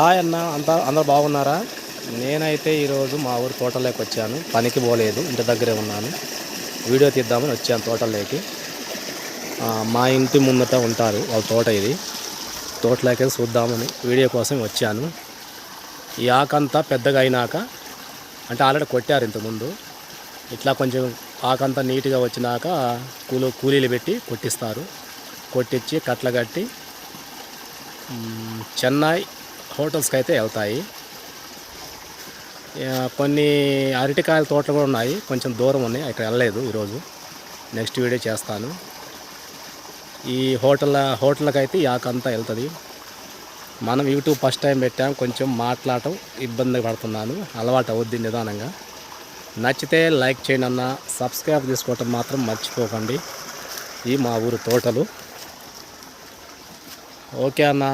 Hi అన్న అంతా అందరు బాగున్నారా? నేనైతే ఈరోజు మా ఊరు తోటలోకి వచ్చాను. పనికి పోలేదు ఇంటి దగ్గరే ఉన్నాను. వీడియో తీద్దామని వచ్చాను తోటలోకి మా ఇంటి ముందట ఉంటారు వాళ్ళ తోట ఇది. తోటలోకి చూద్దామని వీడియో కోసం వచ్చాను. ఈ ఆకంతా పెద్దగా అయినాక అంటే ఆల్రెడీ కొట్టారు ఇంతకుముందు. ఇట్లా కొంచెం ఆకంతా నీట్గా వచ్చినాక కూలు కూలీలు పెట్టి కొట్టిస్తారు. కొట్టించి కట్ల కట్టి చెన్నై హోటల్స్కి అయితే వెళ్తాయి కొన్ని అరటికాయల తోటలు కూడా ఉన్నాయి. కొంచెం దూరం ఉన్నాయి. అక్కడ వెళ్ళలేదు ఈరోజు. నెక్స్ట్ వీడియో చేస్తాను. ఈ హోటల్ హోటల్కి అయితే యాకంతా వెళ్తుంది. మనం యూట్యూబ్ ఫస్ట్ టైం పెట్టాం. కొంచెం మాట్లాడటం ఇబ్బంది పడుతున్నాను. అలవాటు అవుద్ది నిదానంగా. నచ్చితే లైక్ చేయండి అన్న. సబ్స్క్రైబ్ చేసుకోవటం మాత్రం మర్చిపోకండి. ఈ మా ఊరు తోటలు. ఓకే అన్న.